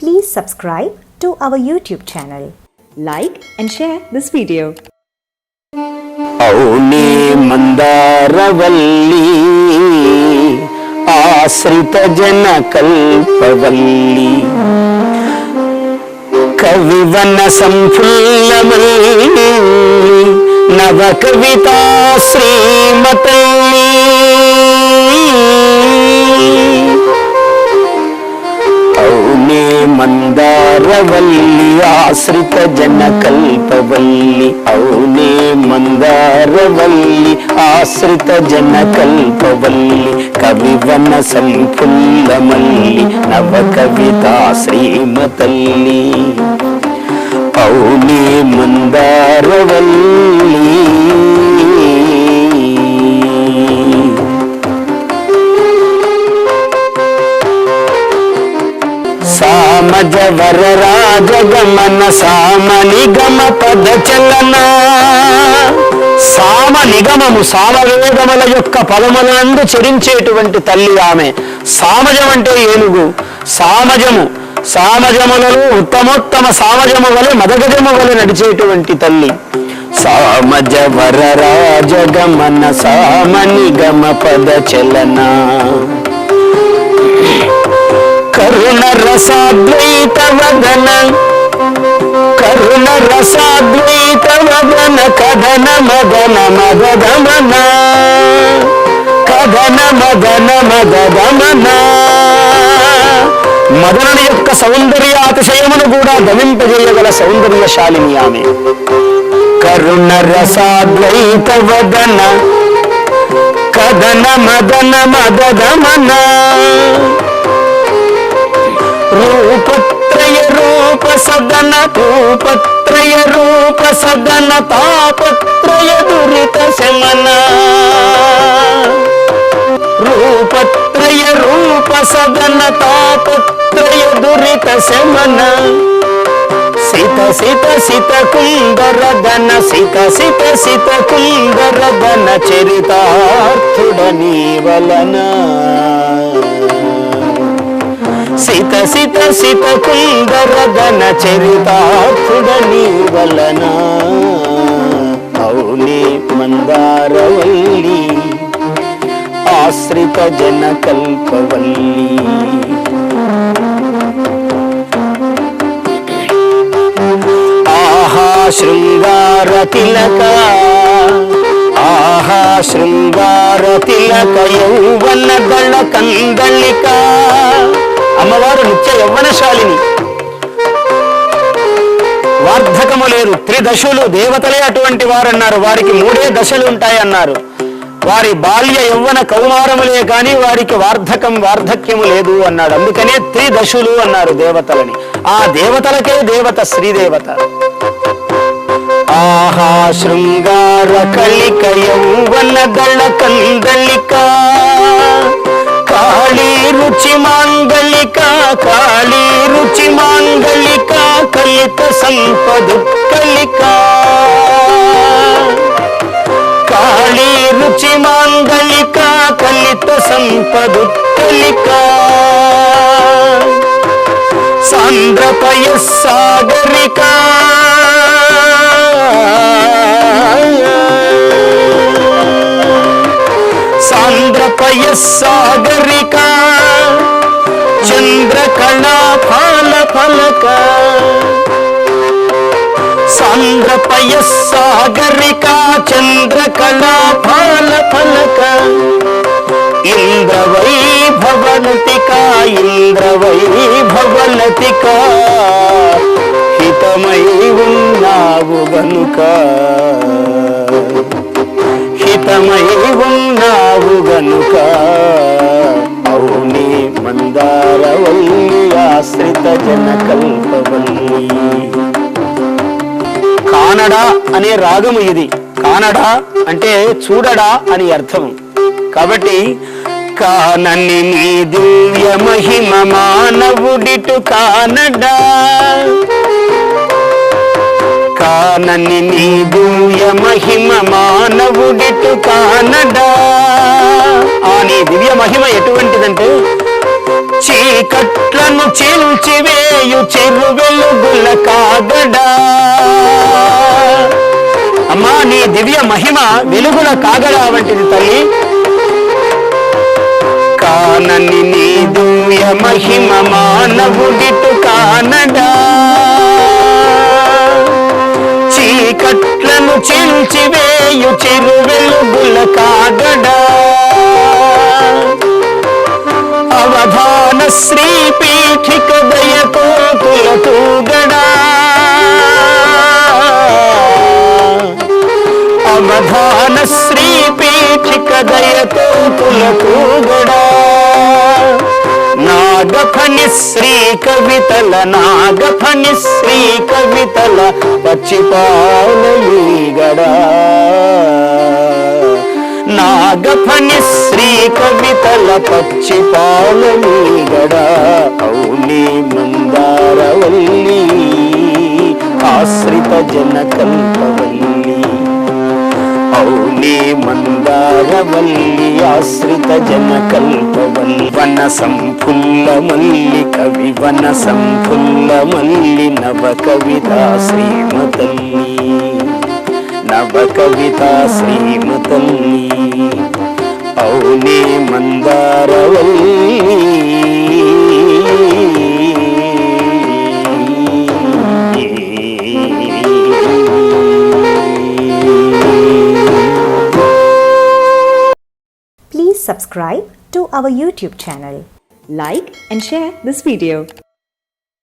Please subscribe to our YouTube channel. Like and share this video. అవునే మందారవల్లి ఆశ్రిత జన కల్పవల్లి కవివన సంఫుల్లమల్లి నవ కవితా శ్రీమతల్లి మందారవల్లి ఆశ్రిత జన కల్పవల్లి అవునే మందారవల్లి ఆశ్రిత జన కల్పవల్లి కవివన సంఫుల్లమల్లి నవ కవిత శ్రీమతల్లి. అవునే మందారవల్లి సామజ వర రాజగమన సామ నిగమ పద చలన. సామ నిగమము సామవేదముల యొక్క పదములందు చరించేటువంటి తల్లి ఆమె. సామజం అంటే ఏనుగు. సామజము సామజములలో ఉత్తమోత్తమ సామజము వలె మదగజము వలె నడిచేటువంటి తల్లి. సామజ వర రాజగమన సామ నిగమ పద చలనా. కరుణ రసాద్వైత వదన కరుణ రసాద్వైత వదన కథన మదన మదమన కథన మదన మదమన మదనుని యొక్క సౌందర్య అతిశయమును కూడా గమింపజేయగల సౌందర్యశాలిని ఆమె. కరుణ రసాద్వైత వదన కథన మదన మదదమన సదన భూపత్రయ రూప సదన తాపత్రయ దురిత శమన. రూపత్రయ రూప సదన తాపత్రయ దురిత శమన. సిత సిత సిత కుందరదన సిత సిత సిత కుందరదన చరితార్థుడని వలన. సిత సిత సిత కుందరదన చరితార్థుడని వలన. అవునే మందారవల్లి ఆశ్రిత జన కల్పవల్లి ఆహా శృంగార తిలక ఆహా శృంగార తిలక యౌవన దళ కందళికా. అమ్మవారు నిత్య యౌవనశాలిని వార్ధకము లేరు త్రిదశలు దేవతలే అటువంటి వారన్నారు. వారికి మూడే దశలు ఉంటాయన్నారు. వారి బాల్య యౌవన కౌమారములే కాని వారికి వార్ధకం వార్ధక్యము లేదు అన్నాడు. అందుకనే త్రిదశులు అన్నారు దేవతలని. ఆ దేవతలకే దేవత శ్రీదేవత. ఆహా శృంగార కళిక యౌవన దళ కందళిక కాళీ రుచి కాళీ రుచి మాంగళిక కలిత సంపదు కలిక కాళీ రుచి మాంగళిక కలిత సంపదు కలిక సాంద్రపయ సాగరిక సాంద్రపయ సాగరిక చంద్రకళా ఫల ఫలక సాంద్రపయ సాగరిక చంద్రకళా ఫల ఫలక ఇంద్రవై భవనతిక ఇంద్రవై భవనతిక హితమై ఉన్నావు గనుక. హితమై ఉన్నావు గనుక. ఆశ్రిత కానడా అనే రాగము ఇది. కానడా అంటే చూడడా అని అర్థం. కాబట్టి కానని నీ దివ్య మహిమ మానవుడిటు కానడా. కానని నీ దివ్య మహిమ మానవుడిటు కానడా. నీ దివ్య మహిమ ఎటువంటిదంటే? చీకట్లను చీల్చివేయు చెరు వెలుగుల కాగడా. అమ్మా నీ దివ్య మహిమ వెలుగుల కాగడా వంటిది తల్లి. కానని నీ దివ్య మహిమ మానవుడిటు కానడా. చీకట్లను చీల్చివేయు చెరు వెలుగుల కాగడా. శ్రీ పీఠిక దయతో తులతూగడా అవధాన శ్రీ పీఠిక దయతో తులతూగడా నాగఫణి శ్రీ కవితల నాగఫణి శ్రీ కవితల పచ్చిపాలయీగడా నాగఫణి శ్రీ కవితల పచ్చిపాలయీగడా అవుని మందారవల్లి ఆశ్రిత జనకల్పవల్లి కల్పవల్లి మందారవల్లి ఆశ్రిత జనకల్పవల్లి వన సంఫుల్ల మల్లి కవి వన సంఫుల్ల మల్లి నవ కవిత శ్రీమతల్లి. कविता श्रीमतनी ಅವನೇ ಮಂದಾರವಲ್ಲಿ subscribe to our YouTube channel. Like and share this video.